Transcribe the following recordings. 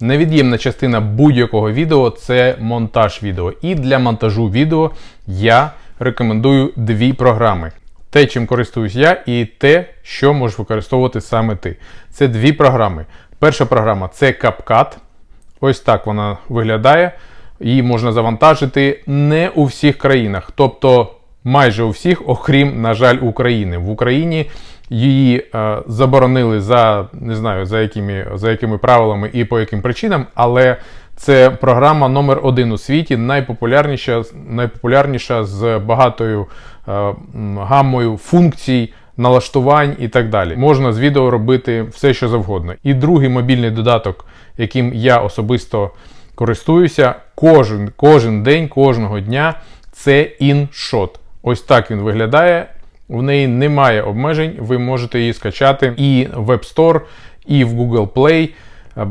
Невід'ємна частина будь-якого відео це монтаж відео. І для монтажу відео я рекомендую дві програми. Те, чим користуюсь я, і те, що можеш використовувати саме ти. Це дві програми. Перша програма це CapCut. Ось так вона виглядає. Її можна завантажити не у всіх країнах, тобто майже у всіх, окрім, на жаль, України. В Україні її е, заборонили за не знаю за якими, за якими правилами і по яким причинам, але це програма номер один у світі, найпопулярніша, найпопулярніша з багатою е, м, гаммою функцій. Налаштувань і так далі. Можна з відео робити все, що завгодно. І другий мобільний додаток, яким я особисто користуюся кожен, кожен день, кожного дня, це InShot. Ось так він виглядає. В неї немає обмежень, ви можете її скачати і в App Store, і в Google Play. е,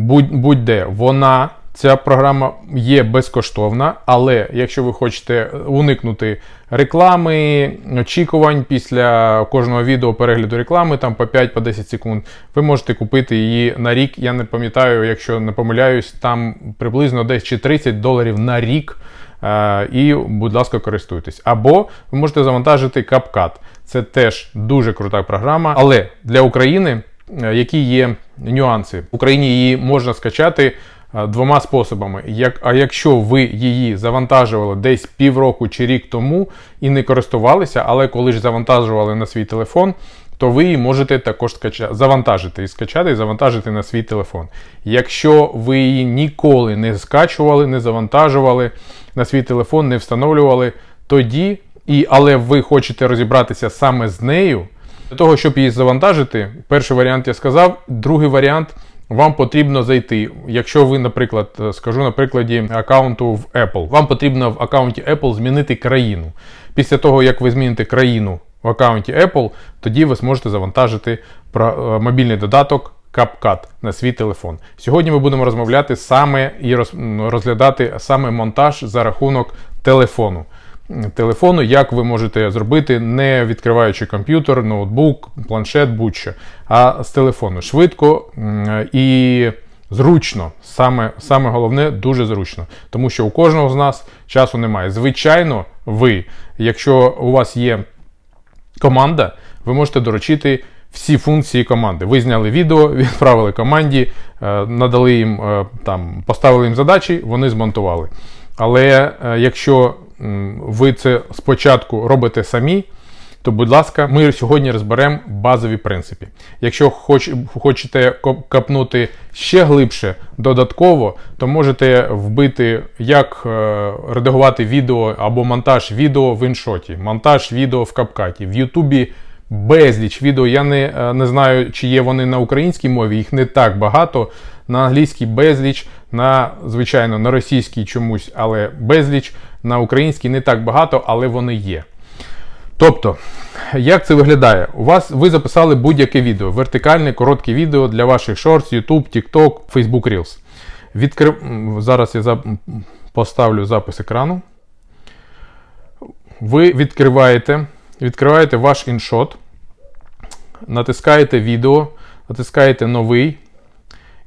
будь- Будь-де. Вона, ця програма є безкоштовна, але якщо ви хочете уникнути реклами, очікувань після кожного відео перегляду реклами, там по 5-10 секунд, ви можете купити її на рік. Я не пам'ятаю, якщо не помиляюсь, там приблизно десь чи 30 доларів на рік. Е, І, будь ласка, користуйтесь. Або ви можете завантажити CapCut. Це теж дуже крута програма. Але для України е, які є нюанси? В Україні її можна скачати е, двома способами. Як, а якщо ви її завантажували десь півроку чи рік тому і не користувалися, але коли ж завантажували на свій телефон, то ви її можете також скача... завантажити і скачати і завантажити на свій телефон. Якщо ви її ніколи не скачували, не завантажували на свій телефон, не встановлювали, тоді, і, але ви хочете розібратися саме з нею, для того, щоб її завантажити, перший варіант я сказав, другий варіант. Вам потрібно зайти. Якщо ви, наприклад, скажу на прикладі аккаунту в Apple, вам потрібно в аккаунті Apple змінити країну. Після того, як ви зміните країну в аккаунті Apple, тоді ви зможете завантажити е, мобільний додаток CapCut на свій телефон. Сьогодні ми будемо розмовляти саме і розглядати саме монтаж за рахунок телефону. Телефону, як ви можете зробити, не відкриваючи комп'ютер, ноутбук, планшет, будь-що, а з телефону. Швидко і зручно. Саме, саме головне, дуже зручно. Тому що у кожного з нас часу немає. Звичайно, ви, якщо у вас є команда, ви можете доручити всі функції команди. Ви зняли відео, відправили команді, е, надали їм е, там, поставили їм задачі, вони змонтували. Але е, якщо ви це спочатку робите самі, то, будь ласка, ми сьогодні розберемо базові принципи. Якщо хоч, хочете копнути ще глибше додатково, то можете вбити, як е, редагувати відео або монтаж відео в іншоті, монтаж відео в капкаті. В Ютубі безліч відео. Я не, е, не знаю, чи є вони на українській мові, їх не так багато. На англійській безліч, на звичайно на російській чомусь, але безліч, на українській не так багато, але вони є. Тобто, як це виглядає? У вас ви записали будь-яке відео, вертикальне, коротке відео для ваших шортс, YouTube, TikTok, Facebook Reels. Відкрив... Зараз я поставлю запис екрану. Ви відкриваєте, відкриваєте ваш іншот, натискаєте відео, натискаєте новий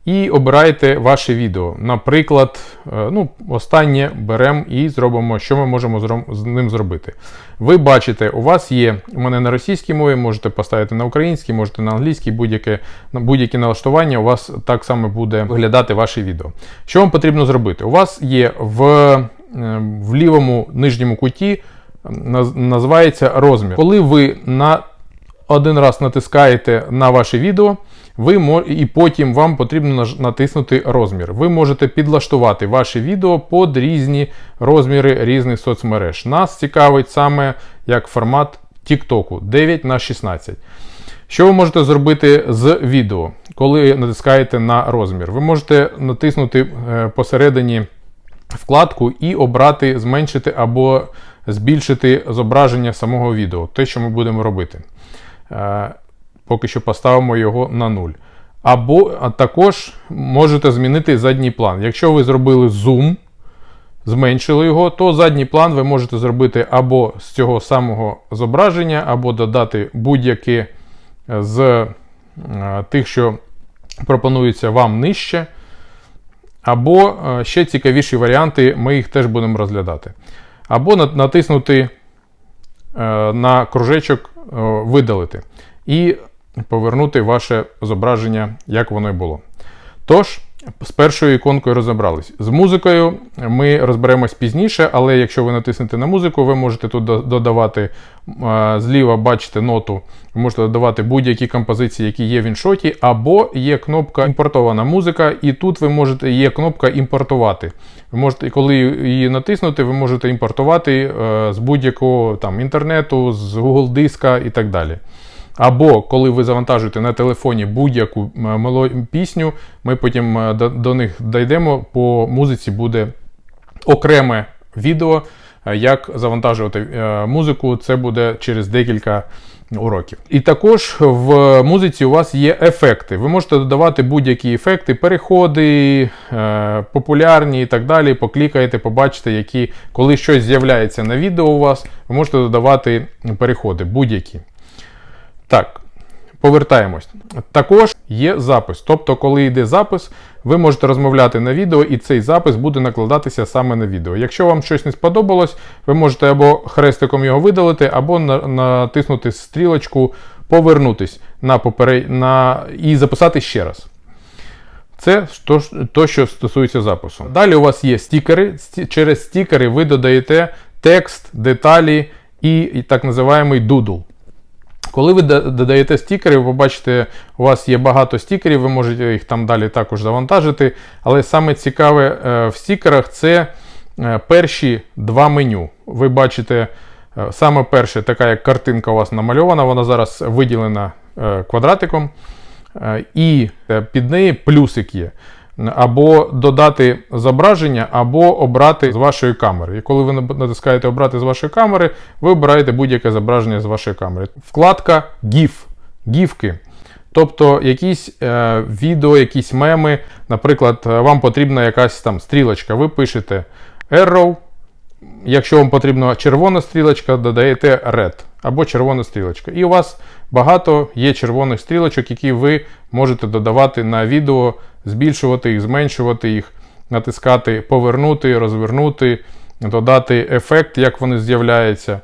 і обираєте ваше відео. Наприклад, е, ну, останнє беремо і зробимо, що ми можемо з ним зробити. Ви бачите, у вас є у мене на російській мові, можете поставити на українській, можете на англійській, будь-яке, будь-які налаштування, у вас так само буде виглядати ваше відео. Що вам потрібно зробити? У вас є в, е, в лівому нижньому куті називається розмір. Коли ви на один раз натискаєте на ваше відео, ви і потім вам потрібно натиснути розмір. Ви можете підлаштувати ваше відео під різні розміри різних соцмереж. Нас цікавить саме як формат TikTok 9 на 16. Що ви можете зробити з відео, коли натискаєте на розмір? Ви можете натиснути е, посередині вкладку і обрати зменшити або збільшити зображення самого відео. Те, що ми будемо робити. Поки що поставимо його на 0. Або а також можете змінити задній план. Якщо ви зробили зум, зменшили його, то задній план ви можете зробити або з цього самого зображення, або додати будь-яке з е, тих, що пропонується вам нижче. Або е, ще цікавіші варіанти, ми їх теж будемо розглядати. Або натиснути е, на кружечок видалити і повернути ваше зображення, як воно і було. Тож, з першою іконкою розібрались. З музикою ми розберемось пізніше, але якщо ви натиснете на музику, ви можете тут додавати е, зліва, бачите ноту, ви можете додавати будь-які композиції, які є в іншоті, або є кнопка імпортована музика, і тут ви можете є кнопка імпортувати. Ви можете, коли її натиснути, ви можете імпортувати е, з будь-якого там інтернету, з Google диска і так далі. Або коли ви завантажуєте на телефоні будь-яку е, пісню, ми потім е, до, них дійдемо. По музиці буде окреме відео, е, як завантажувати музику. Це буде через декілька уроків. І також в музиці у вас є ефекти. Ви можете додавати будь-які ефекти, переходи, популярні і так далі. Поклікаєте, побачите, які, коли щось з'являється на відео у вас, ви можете додавати переходи будь-які. Так, повертаємось. Також є запис. Тобто, коли йде запис, ви можете розмовляти на відео, і цей запис буде накладатися саме на відео. Якщо вам щось не сподобалось, ви можете або хрестиком його видалити, або натиснути стрілочку, повернутись на поперед... на... і записати ще раз. Це то, що стосується запису. Далі у вас є стікери. Через стікери ви додаєте текст, деталі і так називаємий дудл. Коли ви додаєте стікери, ви побачите, у вас є багато стікерів, ви можете їх там далі також завантажити. Але саме цікаве е, в стікерах це е, перші два меню. Ви бачите, е, саме перше, така як картинка у вас намальована, вона зараз виділена квадратиком. І під неї плюсик є. Або додати зображення, або обрати з вашої камери. І коли ви натискаєте обрати з вашої камери, ви обираєте будь-яке зображення з вашої камери. Вкладка GIF. гіфки. Тобто якісь е, відео, якісь меми. Наприклад, е, вам потрібна якась там стрілочка. Ви пишете arrow. Якщо вам потрібна червона стрілочка, додаєте red або червона стрілочка. І у вас багато є червоних стрілочок, які ви можете додавати на відео, збільшувати їх, зменшувати їх, натискати повернути, розвернути, додати ефект, як вони з'являються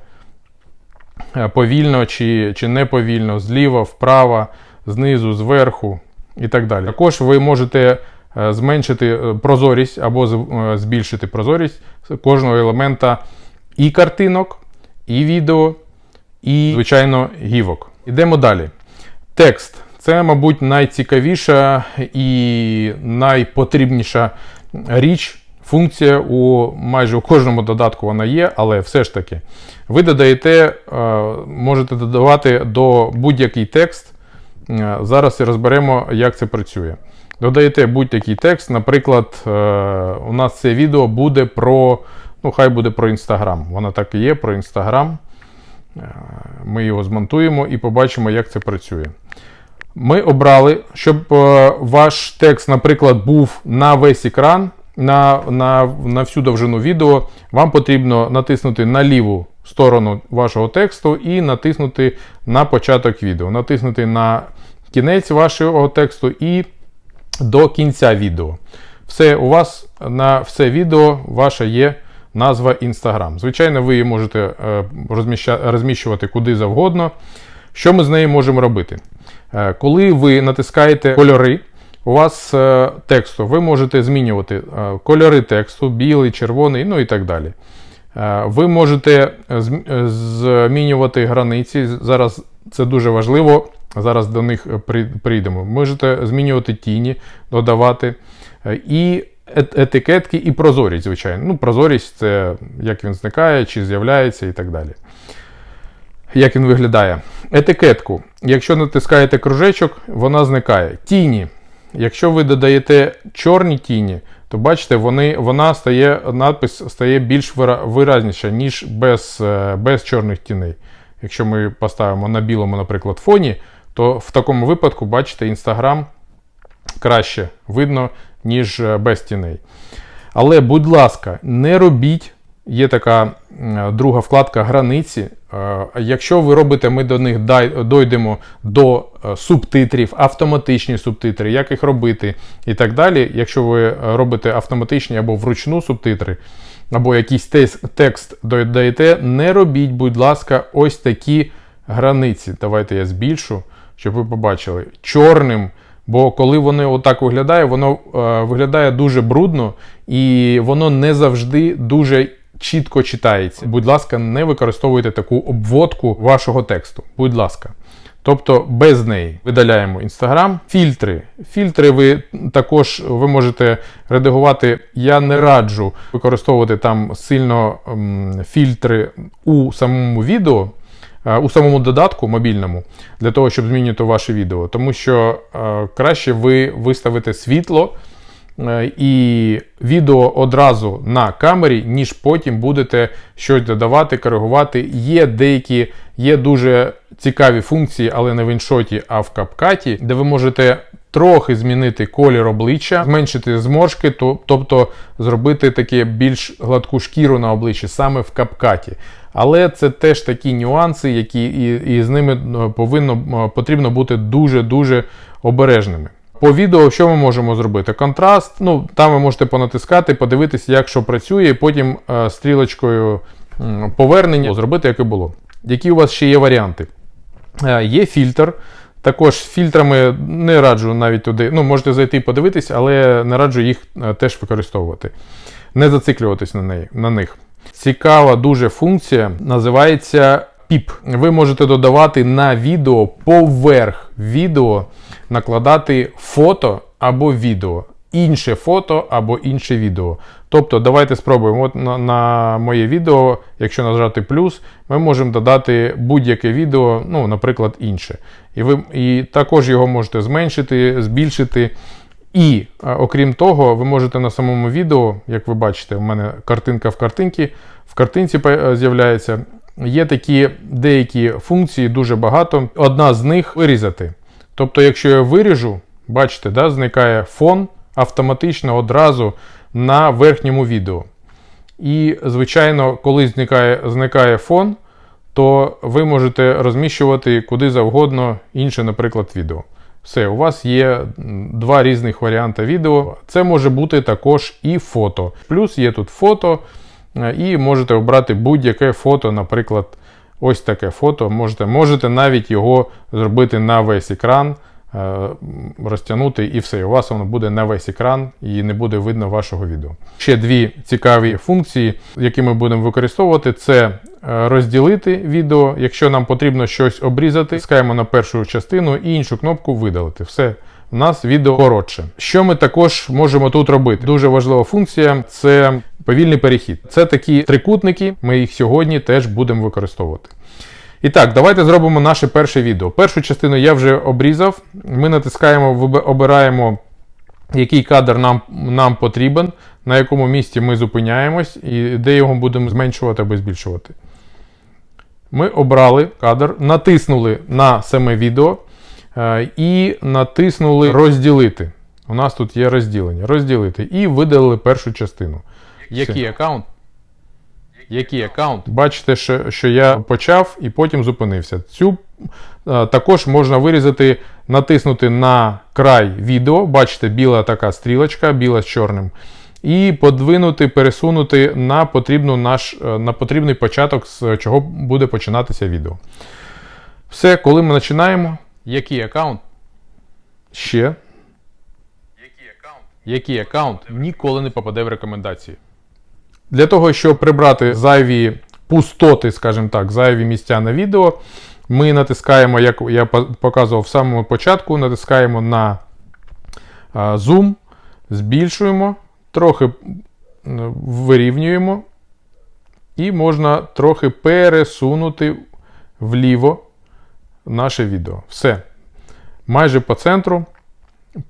е, повільно чи, чи не зліва, вправо, знизу, зверху і так далі. Також ви можете е, зменшити е, прозорість або збільшити прозорість кожного елемента і картинок, і відео, і, звичайно, гівок. Ідемо далі. Текст це, мабуть, найцікавіша і найпотрібніша річ. Функція у майже у кожному додатку вона є, але все ж таки, ви додаєте, е, можете додавати до будь-який текст. Е, Зараз розберемо, як це працює. Додаєте будь-який текст. Наприклад, е, у нас це відео буде про, ну, хай буде про Інстаграм. Воно так і є, про Інстаграм. Е, Ми його змонтуємо і побачимо, як це працює. Ми обрали, щоб е, ваш текст, наприклад, був на весь екран, на, на, на всю довжину відео, вам потрібно натиснути на ліву сторону вашого тексту і натиснути на початок відео. Натиснути на кінець вашого тексту і до кінця відео. Все, у вас на все відео ваше є назва Instagram. Звичайно, ви її можете е, розміщувати куди завгодно. Що ми з нею можемо робити? Е, Коли ви натискаєте кольори, у вас е, тексту, ви можете змінювати кольори тексту, білий, червоний, ну і так далі. Ви можете змінювати границі. Зараз це дуже важливо. Зараз до них прийдемо. Можете змінювати тіні, додавати. І етикетки, і прозорість, звичайно. Ну, прозорість це як він зникає, чи з'являється і так далі. Як він виглядає? Етикетку. Якщо натискаєте кружечок, вона зникає. Тіні. Якщо ви додаєте чорні тіні, то бачите, вони, вона стає, надпис стає більш виразніша, ніж без, е, без чорних тіней. Якщо ми поставимо на білому, наприклад, фоні, то в такому випадку, бачите, Instagram краще видно, ніж е, без тіней. Але, будь ласка, не робіть є така друга вкладка границі. Е, Якщо ви робите, ми до них дойдемо до е, субтитрів, автоматичні субтитри, як їх робити і так далі. Якщо ви робите автоматичні або вручну субтитри, або якийсь текст додаєте, не робіть, будь ласка, ось такі границі. Давайте я збільшу, щоб ви побачили. Чорним. Бо коли воно отак виглядає, воно е, виглядає дуже брудно і воно не завжди дуже чітко читається. Будь ласка, не використовуйте таку обводку вашого тексту. Будь ласка. Тобто без неї видаляємо Instagram. Фільтри. Фільтри ви також ви можете редагувати. Я не раджу використовувати там сильно ем, фільтри у самому відео, у самому додатку мобільному, для того, щоб змінювати ваше відео. Тому що е, краще ви виставите світло е, і відео одразу на камері, ніж потім будете щось додавати, коригувати. Є деякі, є дуже цікаві функції, але не в іншоті, а в капкаті, де ви можете трохи змінити колір обличчя, зменшити зморшки, то, тобто зробити таке більш гладку шкіру на обличчі саме в капкаті. Але це теж такі нюанси, які і, і з ними е, повинно е, потрібно бути дуже-дуже обережними. По відео, що ми можемо зробити? Контраст, ну там ви можете понатискати, подивитися, як що працює, і потім е, стрілочкою повернення зробити, як і було. Які у вас ще є варіанти? Є фільтр. Також фільтрами не раджу навіть туди. Ну, можете зайти і подивитись, але не раджу їх теж використовувати. Не зациклюватись на, неї, на них. Цікава дуже функція називається PIP. Ви можете додавати на відео поверх відео, накладати фото або відео. Інше фото або інше відео. Тобто, давайте спробуємо. От на, на моє відео, якщо нажати плюс, ми можемо додати будь-яке відео, ну, наприклад, інше. І ви і також його можете зменшити, збільшити. І е, окрім того, ви можете на самому відео, як ви бачите, у мене картинка в картинці, в картинці е, з'являється. Є такі деякі функції, дуже багато. Одна з них вирізати. Тобто, якщо я виріжу, бачите, да, зникає фон автоматично одразу на верхньому відео. І, звичайно, коли зникає, зникає фон, то ви можете розміщувати куди завгодно інше, наприклад, відео. Все, у вас є два різних варіанти відео. Це може бути також і фото. Плюс є тут фото, е, і можете обрати будь-яке фото, наприклад, ось таке фото. Можете, можете навіть його зробити на весь екран, розтягнути і все. У вас воно буде на весь екран і не буде видно вашого відео. Ще дві цікаві функції, які ми будемо використовувати, це е, розділити відео. Якщо нам потрібно щось обрізати, тискаємо на першу частину і іншу кнопку видалити. Все. У нас відео коротше. Що ми також можемо тут робити? Дуже важлива функція це повільний перехід. Це такі трикутники, ми їх сьогодні теж будемо використовувати. І так, давайте зробимо наше перше відео. Першу частину я вже обрізав. Ми натискаємо, обираємо, який кадр нам, нам потрібен, на якому місці ми зупиняємось і де його будемо зменшувати або збільшувати. Ми обрали кадр, натиснули на саме відео е, і натиснули розділити. У нас тут є розділення. Розділити. І видалили першу частину. Який аккаунт? Який аккаунт? Бачите, що, що я почав і потім зупинився. Цю е, також можна вирізати, натиснути на край відео. Бачите, біла така стрілочка, біла з чорним. І подвинути, пересунути на, потрібну наш, е, на потрібний початок, з чого буде починатися відео. Все, коли ми починаємо, Який аккаунт? ще Який аккаунт? Який аккаунт ніколи не попаде в рекомендації. Для того, щоб прибрати зайві пустоти, скажімо так, зайві місця на відео, ми натискаємо, як я показував в самому початку, натискаємо на зум, збільшуємо, трохи вирівнюємо, і можна трохи пересунути вліво наше відео. Все. Майже по центру.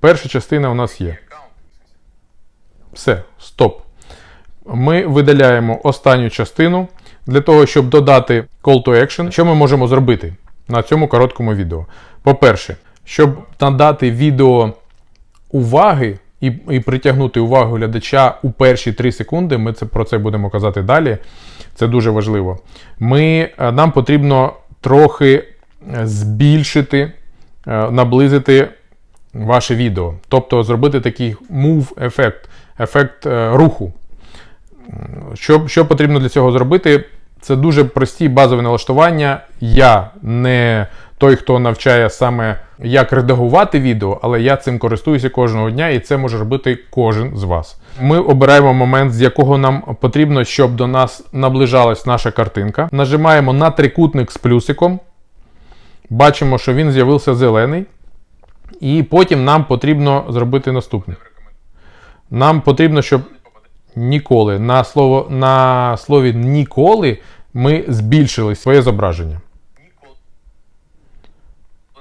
Перша частина у нас є. Все, стоп ми видаляємо останню частину для того, щоб додати call to action. Що ми можемо зробити на цьому короткому відео? По-перше, щоб надати відео уваги, і, і притягнути увагу глядача у перші 3 секунди. Ми це, про це будемо казати далі. Це дуже важливо. Ми, е, нам потрібно трохи е, збільшити, е, наблизити ваше відео. Тобто зробити такий move ефект, руху. Що, що потрібно для цього зробити? Це дуже прості базові налаштування. Я не той, хто навчає саме як редагувати відео, але я цим користуюся кожного дня, і це може робити кожен з вас. Ми обираємо момент, з якого нам потрібно, щоб до нас наближалась наша картинка. Нажимаємо на трикутник з плюсиком. Бачимо, що він з'явився зелений. І потім нам потрібно зробити наступне. Нам потрібно, щоб ніколи на слово на слові ніколи ми збільшили своє зображення.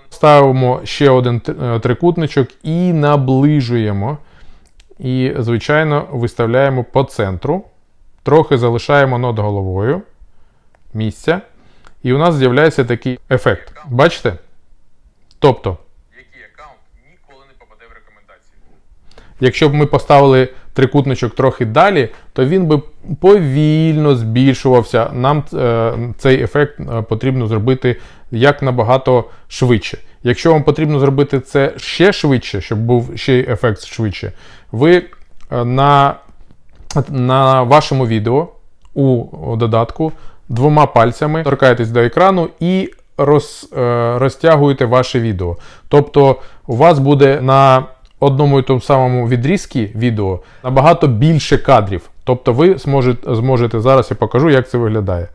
Ставимо ще один е, трикутничок і наближуємо. І, звичайно, виставляємо по центру. Трохи залишаємо над головою місця. І у нас з'являється такий ефект. Бачите? Тобто, Який аккаунт ніколи не попаде в рекомендації. Якщо б ми поставили трикутничок трохи далі, то він би повільно збільшувався. Нам е, цей ефект е, потрібно зробити як набагато швидше. Якщо вам потрібно зробити це ще швидше, щоб був ще ефект швидше, ви е, на, на вашому відео у додатку двома пальцями торкаєтесь до екрану і роз, розтягуєте ваше відео. Тобто у вас буде на одному і тому самому відрізці відео набагато більше кадрів. Тобто ви зможете, зараз я покажу, як це виглядає.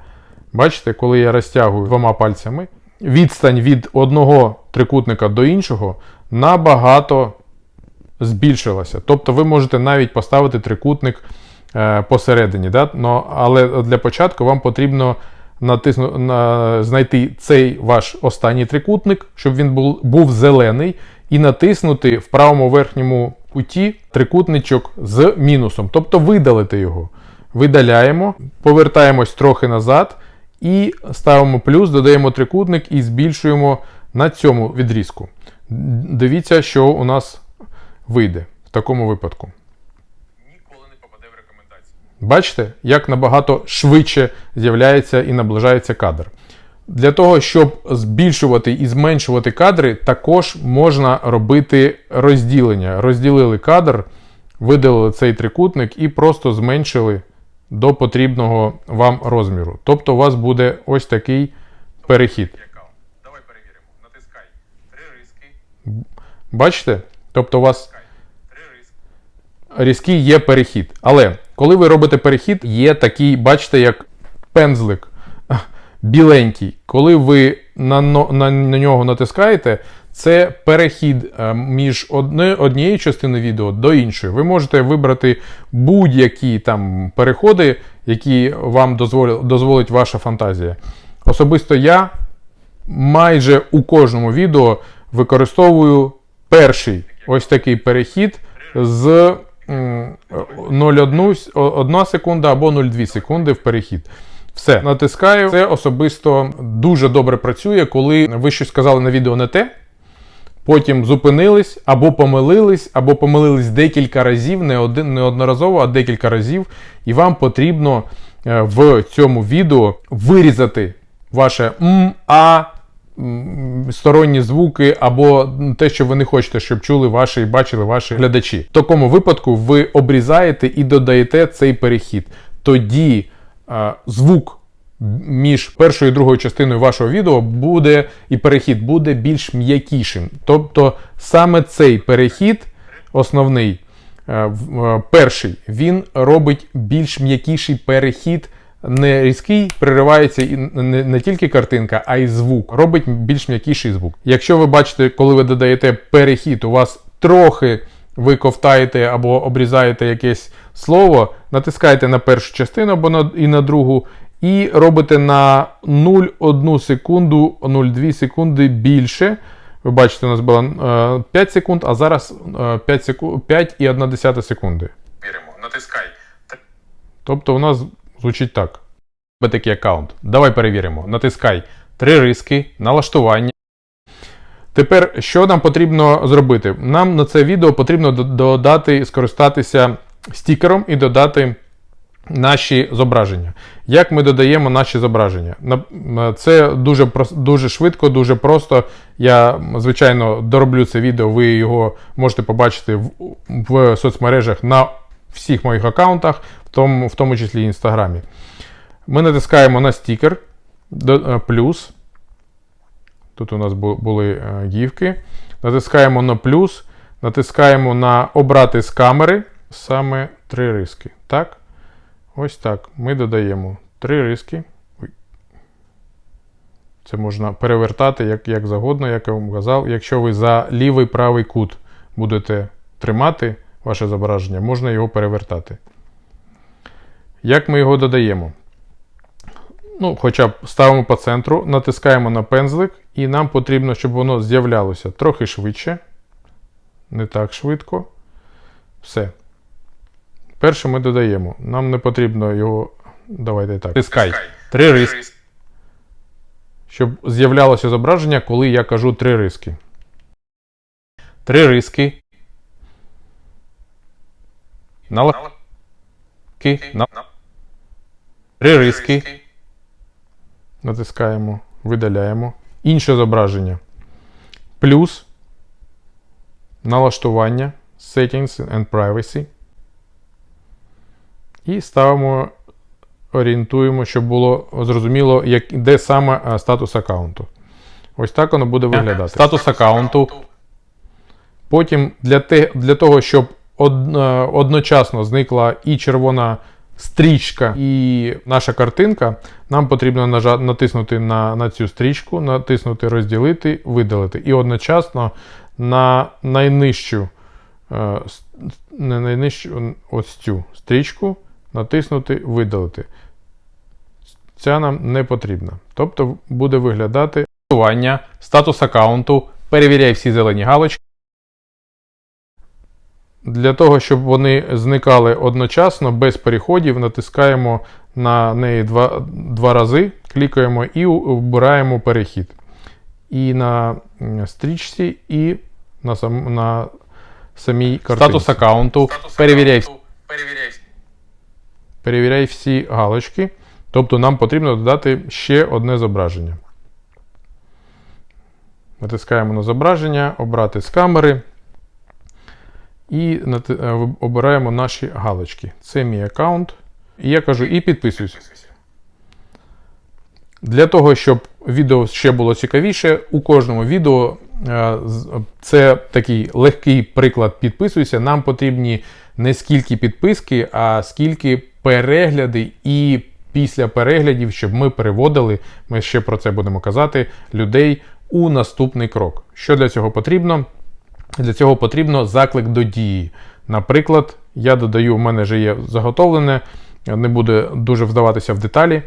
Бачите, коли я розтягую двома пальцями, відстань від одного трикутника до іншого набагато збільшилася. Тобто ви можете навіть поставити трикутник е, посередині. Да? Но, але для початку вам потрібно натисну, на, знайти цей ваш останній трикутник, щоб він був, був зелений, і натиснути в правому верхньому куті трикутничок з мінусом, тобто видалити його. Видаляємо, повертаємось трохи назад і ставимо плюс, додаємо трикутник і збільшуємо на цьому відрізку. Дивіться, що у нас вийде в такому випадку. Ніколи не попаде в рекомендації. Бачите, як набагато швидше з'являється і наближається кадр. Для того, щоб збільшувати і зменшувати кадри, також можна робити розділення. Розділили кадр, видалили цей трикутник і просто зменшили до потрібного вам розміру. Тобто у вас буде ось такий перехід. Давай перевіримо. Натискай три. Бачите? Тобто у вас різкий є перехід. Але коли ви робите перехід, є такий, бачите, як пензлик біленький. Коли ви на, на, на нього натискаєте, це перехід е, між одне, однією частиною відео до іншої. Ви можете вибрати будь-які там переходи, які вам дозволить, дозволить ваша фантазія. Особисто я майже у кожному відео використовую перший ось такий перехід з 0,1 секунда або 0,2 секунди в перехід. Все, натискаю. Це особисто дуже добре працює, коли ви щось сказали на відео не те. Потім зупинились або помилились, або помилились декілька разів, не один, не одноразово, а декілька разів. І вам потрібно е, в цьому відео вирізати ваше м, а, сторонні звуки, або те, що ви не хочете, щоб чули ваші і бачили ваші глядачі. В такому випадку ви обрізаєте і додаєте цей перехід. Тоді звук між першою і другою частиною вашого відео буде і перехід буде більш м'якішим. Тобто саме цей перехід, основний, е, е, перший, він робить більш м'якіший перехід. Не різкий, переривається і не, не тільки картинка, а й звук. Робить більш м'якіший звук. Якщо ви бачите, коли ви додаєте перехід, у вас трохи ви ковтаєте або обрізаєте якесь слово, натискаєте на першу частину або на, і на другу, і робите на 0,1 секунду, 0,2 секунди більше. Ви бачите, у нас було е, 5 секунд, а зараз е, 5, секу... 5,1 секунди. Віримо. Натискай Тобто у нас звучить так. Такий аккаунт. Давай перевіримо. Натискай три риски, налаштування. Тепер, що нам потрібно зробити? Нам на це відео потрібно до- додати, скористатися стікером і додати наші зображення. Як ми додаємо наші зображення? Це дуже, дуже швидко, дуже просто. Я, звичайно, дороблю це відео, ви його можете побачити в, в соцмережах на всіх моїх аккаунтах, в тому, в тому числі інстаграмі. Ми натискаємо на стікер е, плюс. Тут у нас були е, гівки. Натискаємо на плюс, натискаємо на обрати з камери саме три риски. Так? Ось так. Ми додаємо три риски. Це можна перевертати як, як завгодно, як я вам казав. Якщо ви за лівий правий кут будете тримати ваше зображення, можна його перевертати. Як ми його додаємо? Ну, хоча б ставимо по центру, натискаємо на пензлик, і нам потрібно, щоб воно з'являлося трохи швидше. Не так швидко. Все. Перше ми додаємо. Нам не потрібно його. Давайте так. Тискай. Три риски. Щоб з'являлося зображення, коли я кажу три риски. Три риски. Налаки. На... Три риски. Натискаємо, видаляємо. Інше зображення. Плюс. Налаштування. Settings and Privacy. І ставимо, орієнтуємо, щоб було зрозуміло, як, де саме е, статус аккаунту. Ось так воно буде виглядати. Статус аккаунту. Потім для, те, для того, щоб од, е, одночасно зникла і червона стрічка, і наша картинка, нам потрібно нажа, натиснути на, на цю стрічку, натиснути розділити, видалити. І одночасно на найнижчу, е, не найнижчу ось цю стрічку натиснути видалити. Ця нам не потрібна. Тобто буде виглядати статус аккаунту, перевіряй всі зелені галочки. Для того, щоб вони зникали одночасно, без переходів, натискаємо на неї два, два рази, клікаємо і вбираємо перехід. І на стрічці, і на, сам, на самій картинці. Статус аккаунту, перевіряй, Перевіряй. всі галочки. Тобто нам потрібно додати ще одне зображення. Натискаємо на зображення, обрати з камери. І е, обираємо наші галочки. Це мій аккаунт. І я кажу, і підписуйся. Для того, щоб відео ще було цікавіше, у кожному відео е, це такий легкий приклад підписуйся. Нам потрібні не скільки підписки, а скільки перегляди і після переглядів, щоб ми переводили, ми ще про це будемо казати, людей у наступний крок. Що для цього потрібно? Для цього потрібно заклик до дії. Наприклад, я додаю, у мене вже є заготовлене, не буде дуже вдаватися в деталі,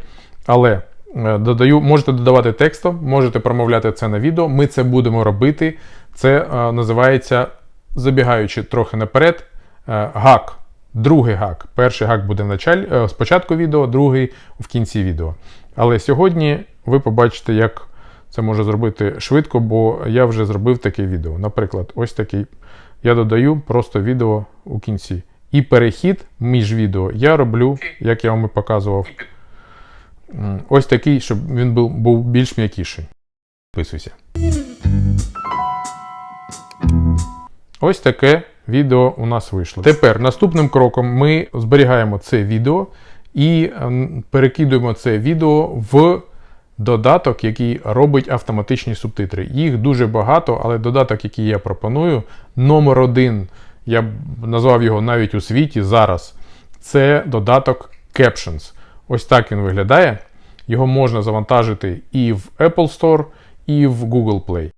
але е, додаю, можете додавати текстом, можете промовляти це на відео. Ми це будемо робити. Це е, називається, забігаючи трохи наперед, е, гак. Другий гак. Перший гак буде в началі, е, спочатку відео, другий в кінці відео. Але сьогодні ви побачите, як це можу зробити швидко, бо я вже зробив таке відео. Наприклад, ось такий. Я додаю просто відео у кінці. І перехід між відео я роблю, як я вам і показував. Ось такий, щоб він був, був більш м'якіший. Підписуйся. Ось таке відео у нас вийшло. Тепер наступним кроком ми зберігаємо це відео і ем, перекидуємо це відео в додаток, який робить автоматичні субтитри. Їх дуже багато, але додаток, який я пропоную, номер один, я б назвав його навіть у світі зараз. Це додаток Captions. Ось так він виглядає. Його можна завантажити і в Apple Store, і в Google Play.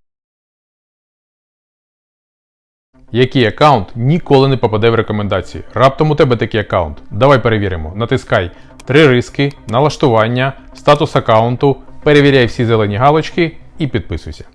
Який аккаунт ніколи не попаде в рекомендації. Раптом у тебе такий аккаунт. Давай перевіримо. Натискай три риски, налаштування, статус аккаунту, перевіряй всі зелені галочки і підписуйся.